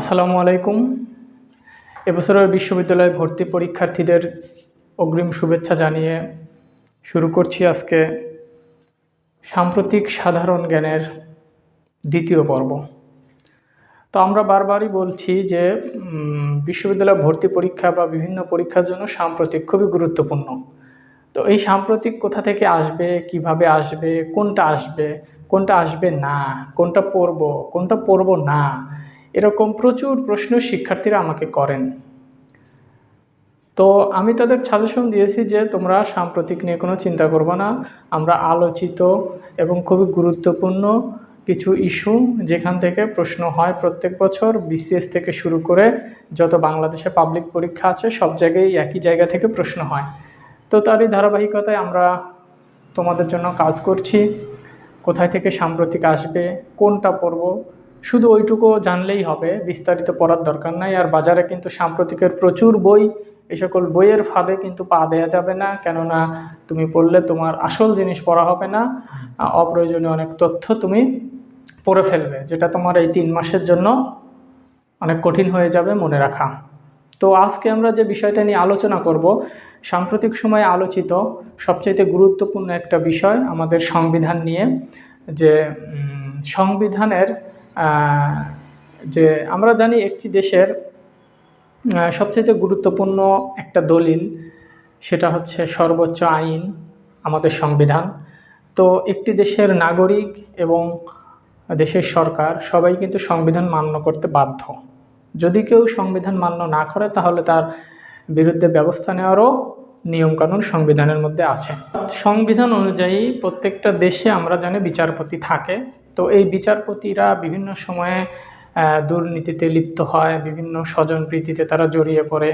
আসসালামু আলাইকুম। এবছরের বিশ্ববিদ্যালয় ভর্তি পরীক্ষার্থীদের অগ্রিম শুভেচ্ছা জানিয়ে শুরু করছি আজকে সাম্প্রতিক সাধারণ জ্ঞানের দ্বিতীয় পর্ব। তো আমরা বারবারই বলছি যে বিশ্ববিদ্যালয় ভর্তি পরীক্ষা বা বিভিন্ন পরীক্ষার জন্য সাম্প্রতিক খুবই গুরুত্বপূর্ণ। তো এই সাম্প্রতিক কোথা থেকে আসবে, কীভাবে আসবে, কোনটা আসবে কোনটা আসবে না, কোনটা পড়ব কোনটা পড়ব না এরকম প্রচুর প্রশ্ন শিক্ষার্থীরা আমাকে করেন। তো আমি তাদের সাজেশন দিয়েছি যে তোমরা সাম্প্রতিক নিয়ে কোনো চিন্তা করবে না। আমরা আলোচিত এবং খুবই গুরুত্বপূর্ণ কিছু ইস্যু যেখান থেকে প্রশ্ন হয় প্রত্যেক বছর। বিসিএস থেকে শুরু করে যত বাংলাদেশে পাবলিক পরীক্ষা আছে, সব জায়গায় একই জায়গা থেকে প্রশ্ন হয়। তো তারই ধারাবাহিকতায় আমরা তোমাদের জন্য কাজ করছি। কোথায় থেকে সাম্প্রতিক আসবে, কোনটা পড়ব শুধু ওইটুকু জানলেই হবে, বিস্তারিত পড়ার দরকার নাই। আর বাজারে কিন্তু সাম্প্রতিকের প্রচুর বই এই সকল বইয়ের ফাঁদে কিন্তু পা দেওয়া যাবে না, কেননা তুমি পড়লে তোমার আসল জিনিস পড়া হবে না। অপ্রয়োজনীয় অনেক তথ্য তুমি পড়ে ফেলবে, যেটা তোমার এই তিন মাসের জন্য অনেক কঠিন হয়ে যাবে মনে রাখা। তো আজকে আমরা যে বিষয়টা নিয়ে আলোচনা করব, সাম্প্রতিক সময়ে আলোচিত সবচাইতে গুরুত্বপূর্ণ একটা বিষয় আমাদের সংবিধান নিয়ে, যে সংবিধানের যে আমরা জানি একটি দেশের সবচাইতে গুরুত্বপূর্ণ একটা দলিল, সেটা হচ্ছে সর্বোচ্চ আইন আমাদের সংবিধান। তো একটি দেশের নাগরিক এবং দেশের সরকার সবাই কিন্তু সংবিধান মান্য করতে বাধ্য। যদি কেউ সংবিধান মান্য না করে, তাহলে তার বিরুদ্ধে ব্যবস্থা নেওয়ারও নিয়মকানুন সংবিধানের মধ্যে আছে। সংবিধান অনুযায়ী প্রত্যেকটা দেশে আমরা জানি বিচারপতি থাকে। তো এই বিচারপতিরা বিভিন্ন সময়ে দুর্নীতিতে লিপ্ত হয়, বিভিন্ন স্বজনপ্রীতিতে তারা জড়িয়ে পড়ে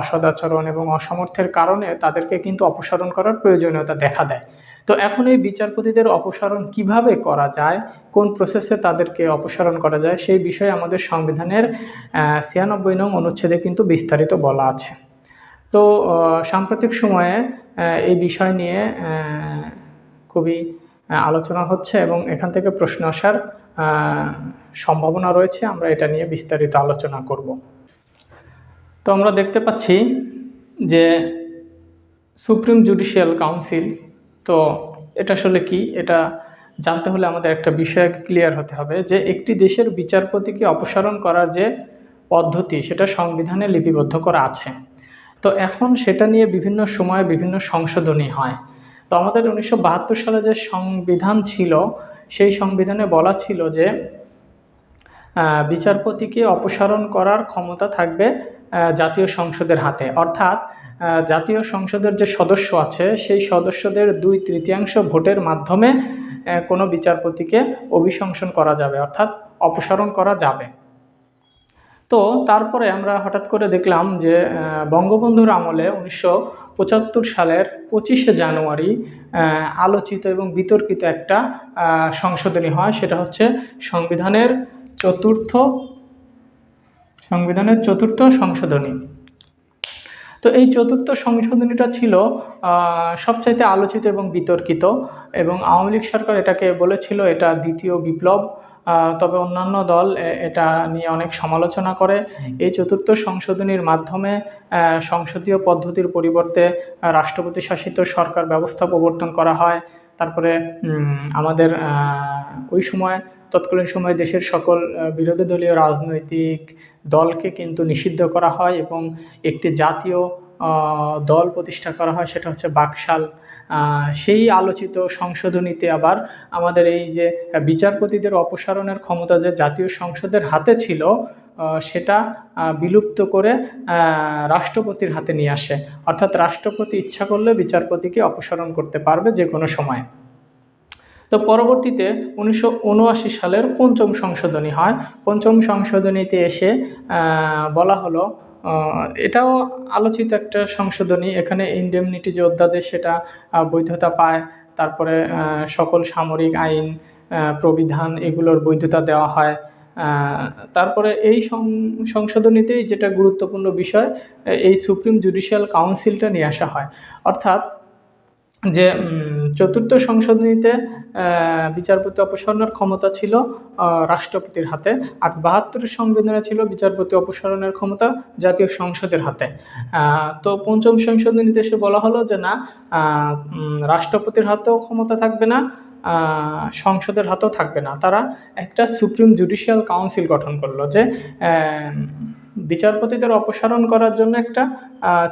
অসদাচরণ এবং অসমর্থের কারণে তাদেরকে কিন্তু অপসারণ করার প্রয়োজনীয়তা দেখা দেয়। তো এখন এই বিচারপতিদের অপসারণ কীভাবে করা যায়, কোন প্রসেসে তাদেরকে অপসারণ করা যায়, সেই বিষয়ে আমাদের সংবিধানের ছিয়ানব্বই নং অনুচ্ছেদে কিন্তু বিস্তারিত বলা আছে। তো সাম্প্রতিক সময়ে এই বিষয় নিয়ে খুবই আলোচনা হচ্ছে এবং এখান থেকে প্রশ্ন আসার সম্ভাবনা রয়েছে। আমরা এটা নিয়ে বিস্তারিত আলোচনা করব। তো আমরা দেখতে পাচ্ছি যে সুপ্রিম জুডিশিয়াল কাউন্সিল, তো এটা আসলে কি? এটা জানতে হলে আমাদের একটা বিষয় ক্লিয়ার হতে হবে যে একটি দেশের বিচারপতিকে অপসারণ করার যে পদ্ধতি, সেটা সংবিধানে লিপিবদ্ধ করা আছে। তো এখন সেটা নিয়ে বিভিন্ন সময়ে বিভিন্ন সংশোধনী হয়। তো আমাদের উনিশশো বাহাত্তর সালে যে সংবিধান ছিল, সেই সংবিধানে বলা ছিল যে বিচারপতিকে অপসারণ করার ক্ষমতা থাকবে জাতীয় সংসদের হাতে। অর্থাৎ জাতীয় সংসদের যে সদস্য আছে, সেই সদস্যদের দুই তৃতীয়াংশ ভোটের মাধ্যমে কোনো বিচারপতিকে অভিশংসন করা যাবে। অর্থাৎ, অপসারণ করা যাবে। তো তারপরে আমরা হঠাৎ করে দেখলাম যে বঙ্গবন্ধুর আমলে উনিশশো পঁচাত্তর সালের পঁচিশে জানুয়ারি আলোচিত এবং বিতর্কিত একটা সংশোধনী হয়। সেটা হচ্ছে সংবিধানের চতুর্থ সংবিধানের চতুর্থ সংশোধনী। তো এই চতুর্থ সংশোধনীটা ছিল সবচাইতে আলোচিত এবং বিতর্কিত এবং আওয়ামী লীগ সরকার এটাকে বলেছিল এটা দ্বিতীয় বিপ্লব। তবে অন্যান্য দল এটা নিয়ে অনেক সমালোচনা করে। এই চতুর্থ সংশোধনীর মাধ্যমে সংসদীয় পদ্ধতির পরিবর্তে রাষ্ট্রপতি শাসিত সরকার ব্যবস্থা প্রবর্তন করা হয়। তারপরে আমাদের ওই সময় তৎকালীন সময়ে দেশের সকল বিরোধী দলীয় রাজনৈতিক দলকে কিন্তু নিষিদ্ধ করা হয় এবং একটি জাতীয় দল প্রতিষ্ঠা করা হয়, সেটা হচ্ছে বাকশাল। সেই আলোচিত সংশোধনীতে আবার আমাদের এই যে বিচারপতিদের অপসারণের ক্ষমতা যে জাতীয় সংসদের হাতে ছিল সেটা বিলুপ্ত করে রাষ্ট্রপতির হাতে নিয়ে আসে। অর্থাৎ রাষ্ট্রপতি ইচ্ছা করলে বিচারপতিকে অপসারণ করতে পারবে যে কোনো সময়। তো পরবর্তীতে উনিশশো উনআশি সালের পঞ্চম সংশোধনী হয়। পঞ্চম সংশোধনীতে এসে বলা হলো এটাও আলোচিত একটা সংশোধনী। এখানে ইন্ডেমনিটি যে অধ্যাদেশ, সেটা বৈধতা পায়। তারপরে সকল সামরিক আইন প্রবিধান এগুলোর বৈধতা দেওয়া হয়। তারপরে এই সংশোধনীতেই যেটা গুরুত্বপূর্ণ বিষয় এই সুপ্রিম জুডিশিয়াল কাউন্সিলটা নিয়ে আসা হয়। অর্থাৎ যে চতুর্থ সংশোধনীতে বিচারপতি অপসারণের ক্ষমতা ছিল রাষ্ট্রপতির হাতে। আর বাহাত্তরের সংবিধানে ছিল বিচারপতি অপসারণের ক্ষমতা জাতীয় সংসদের হাতে। তো পঞ্চম সংশোধনীতে এসে বলা হলো যে না রাষ্ট্রপতির হাতেও ক্ষমতা থাকবে না সংসদের হাতেও থাকবে না। তারা একটা সুপ্রিম জুডিশিয়াল কাউন্সিল গঠন করল যে বিচারপতিদের অপসারণ করার জন্য একটা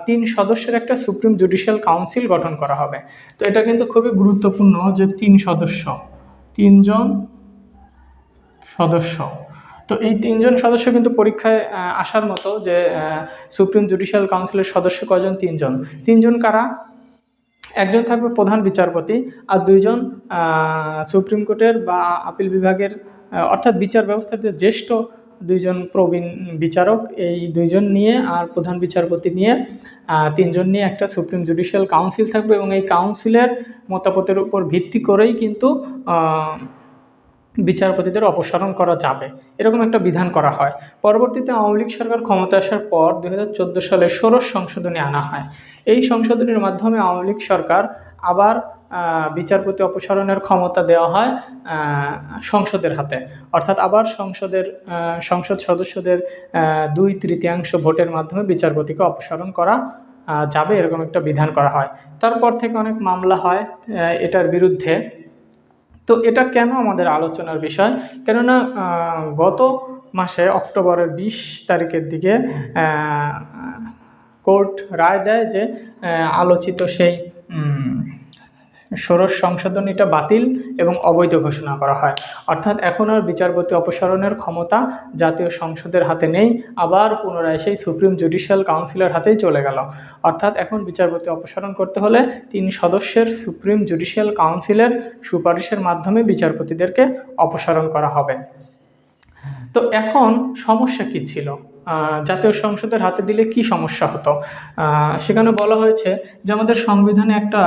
তিন সদস্যের একটা সুপ্রিম জুডিশিয়াল কাউন্সিল গঠন করা হবে। তো এটা কিন্তু খুবই গুরুত্বপূর্ণ যে তিন সদস্য, তিনজন সদস্য। তো এই তিনজন সদস্য কিন্তু পরীক্ষায় আসার মতো যে সুপ্রিম জুডিশিয়াল কাউন্সিলের সদস্য কজন তিনজন। তিনজন কারা? একজন থাকবে প্রধান বিচারপতি আর দুইজন সুপ্রিম কোর্টের বা আপিল বিভাগের অর্থাৎ বিচার ব্যবস্থার যে জ্যেষ্ঠ দুইজন প্রবীণ বিচারক, এই দুইজন নিয়ে আর প্রধান বিচারপতি নিয়ে তিনজন নিয়ে একটা সুপ্রিম জুডিশিয়াল কাউন্সিল থাকবে এবং এই কাউন্সিলের মতামতের উপর ভিত্তি করেই কিন্তু বিচারপতিদের অপসারণ করা যাবে। এরকম একটা বিধান করা হয়। পরবর্তীতে আওয়ামী লীগ সরকার ক্ষমতা আসার পর দু হাজার চোদ্দ সালে ষোড়শ সংশোধনী আনা হয়। এই সংশোধনীর মাধ্যমে আওয়ামী লীগ সরকার আবার বিচারপতি অপসারণের ক্ষমতা দেওয়া হয় সংসদের হাতে। অর্থাৎ আবার সংসদের সংসদ সদস্যদের দুই তৃতীয়াংশ ভোটের মাধ্যমে বিচারপতিকে অপসারণ করা যাবে এরকম একটা বিধান করা হয়। তারপর থেকে অনেক মামলা হয় এটার বিরুদ্ধে। তো এটা কেন আমাদের আলোচনার বিষয়? কেননা গত মাসে অক্টোবরের বিশ তারিখের দিকে কোর্ট রায় দেয় যে আলোচিত সেই ষোড়শ সংশোধনীটা বাতিল এবং অবৈধ ঘোষণা করা হয়। অর্থাৎ এখন আর বিচারপতি অপসারণের ক্ষমতা জাতীয় সংসদের হাতে নেই, আবার পুনরায় সেই সুপ্রিম জুডিশিয়াল কাউন্সিলের হাতেই চলে গেল। অর্থাৎ এখন বিচারপতি অপসারণ করতে হলে তিন সদস্যের সুপ্রিম জুডিশিয়াল কাউন্সিলের সুপারিশের মাধ্যমে বিচারপতিদেরকে অপসারণ করা হবে। তো এখন সমস্যা কি ছিল? জাতীয় সংসদের হাতে দিলে কি সমস্যা হতো? সেখানে বলা হয়েছে যে আমাদের সংবিধানে একটা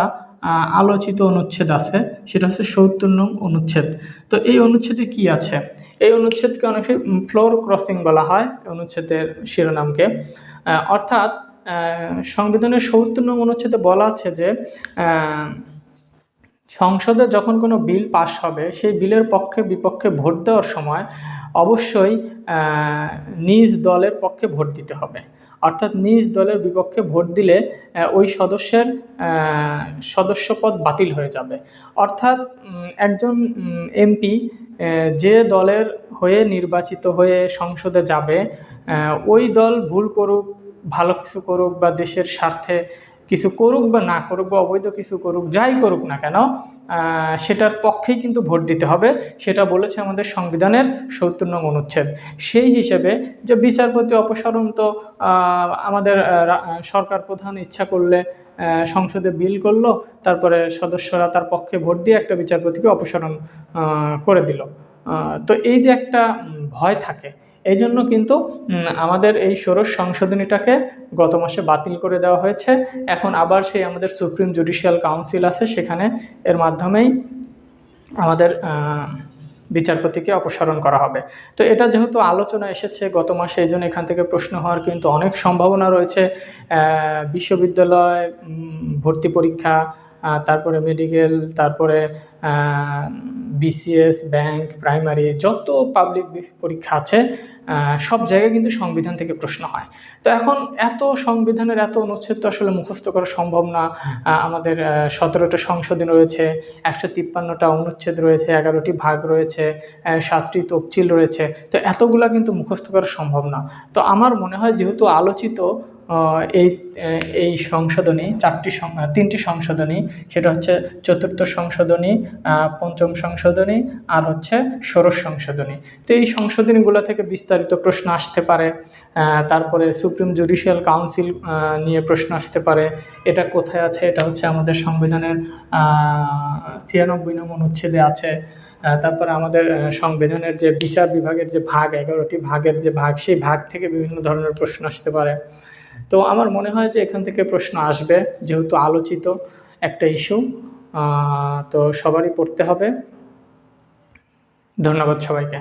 আলোচিত অনুচ্ছেদ আছে। সেটা হচ্ছে সত্তর নং অনুচ্ছেদ। তো এই অনুচ্ছেদে কি আছে? এই অনুচ্ছেদকে অনেকে ফ্লোর ক্রসিং বলা হয় অনুচ্ছেদের শিরোনামকে। অর্থাৎ সংবিধানের সত্তর নং অনুচ্ছেদে বলা আছে যে সংসদে যখন কোনো বিল পাশ হবে, সেই বিলের পক্ষে বিপক্ষে ভোট দেওয়ার সময় অবশ্যই নিজ দলের পক্ষে ভোট দিতে হবে। অর্থাৎ নিজ দলের বিপক্ষে ভোট দিলে ওই সদস্যের সদস্যপদ বাতিল হয়ে যাবে। অর্থাৎ একজন এমপি যে দলের হয়ে নির্বাচিত হয়ে সংসদে যাবে ওই দল ভুল করুক, ভালো কিছু করুক বা দেশের স্বার্থে কিছু করুক বা না করুক বা অবৈধ কিছু করুক, যাই করুক না কেন সেটার পক্ষেই কিন্তু ভোট দিতে হবে। সেটা বলেছে আমাদের সংবিধানের সত্তর নং অনুচ্ছেদ। সেই হিসেবে যে বিচারপতি অপসারণ তো আমাদের সরকার প্রধান ইচ্ছা করলে সংসদে বিল করল, তারপরে সদস্যরা তার পক্ষে ভোট দিয়ে একটা বিচারপতিকে অপসারণ করে দিল। তো এই যে একটা ভয় থাকে এই জন্য কিন্তু আমাদের এই ষোড়শ সংশোধনীটাকে গত মাসে বাতিল করে দেওয়া হয়েছে। এখন আবার সেই আমাদের সুপ্রিম জুডিশিয়াল কাউন্সিল আছে, সেখানে এর মাধ্যমেই আমাদের বিচারপতিকে অপসারণ করা হবে। তো এটা যেহেতু আলোচনা এসেছে গত মাসে, এই জন্য এখান থেকে প্রশ্ন হওয়ার কিন্তু অনেক সম্ভাবনা রয়েছে। বিশ্ববিদ্যালয় ভর্তি পরীক্ষা তারপরে মেডিকেল তারপরে বিসিএস ব্যাংক প্রাইমারি যত পাবলিক পরীক্ষা আছে সব জায়গায় কিন্তু সংবিধান থেকে প্রশ্ন হয়। তো এখন এত সংবিধানের এত অনুচ্ছেদ তো আসলে মুখস্থ করা সম্ভব না। আমাদের সতেরোটা সংশোধন রয়েছে, একশো তিপ্পান্নটা অনুচ্ছেদ রয়েছে, এগারোটি ভাগ রয়েছে সাতটি তফচিল রয়েছে। তো এতগুলা কিন্তু মুখস্থ করা সম্ভব না। তো আমার মনে হয় যেহেতু আলোচিত এই এই সংশোধনী চারটি তিনটি সংশোধনী, সেটা হচ্ছে চতুর্থ সংশোধনী পঞ্চম সংশোধনী আর হচ্ছে ষোড়শ সংশোধনী। তো এই সংশোধনীগুলো থেকে বিস্তারিত প্রশ্ন আসতে পারে তারপরে সুপ্রিম জুডিশিয়াল কাউন্সিল নিয়ে প্রশ্ন আসতে পারে, এটা কোথায় আছে, এটা হচ্ছে আমাদের সংবিধানের ছিয়ানব্বই নং অনুচ্ছেদে আছে তারপরে আমাদের সংবিধানের যে বিচার বিভাগের যে ভাগ, এগারোটি ভাগের যে ভাগ, সেই ভাগ থেকে বিভিন্ন ধরনের প্রশ্ন আসতে পারে। তো আমার মনে হয় যে এখান থেকে প্রশ্ন আসবে, যেহেতু আলোচিত একটা ইস্যু তো সবারই পড়তে হবে। ধন্যবাদ সবাইকে।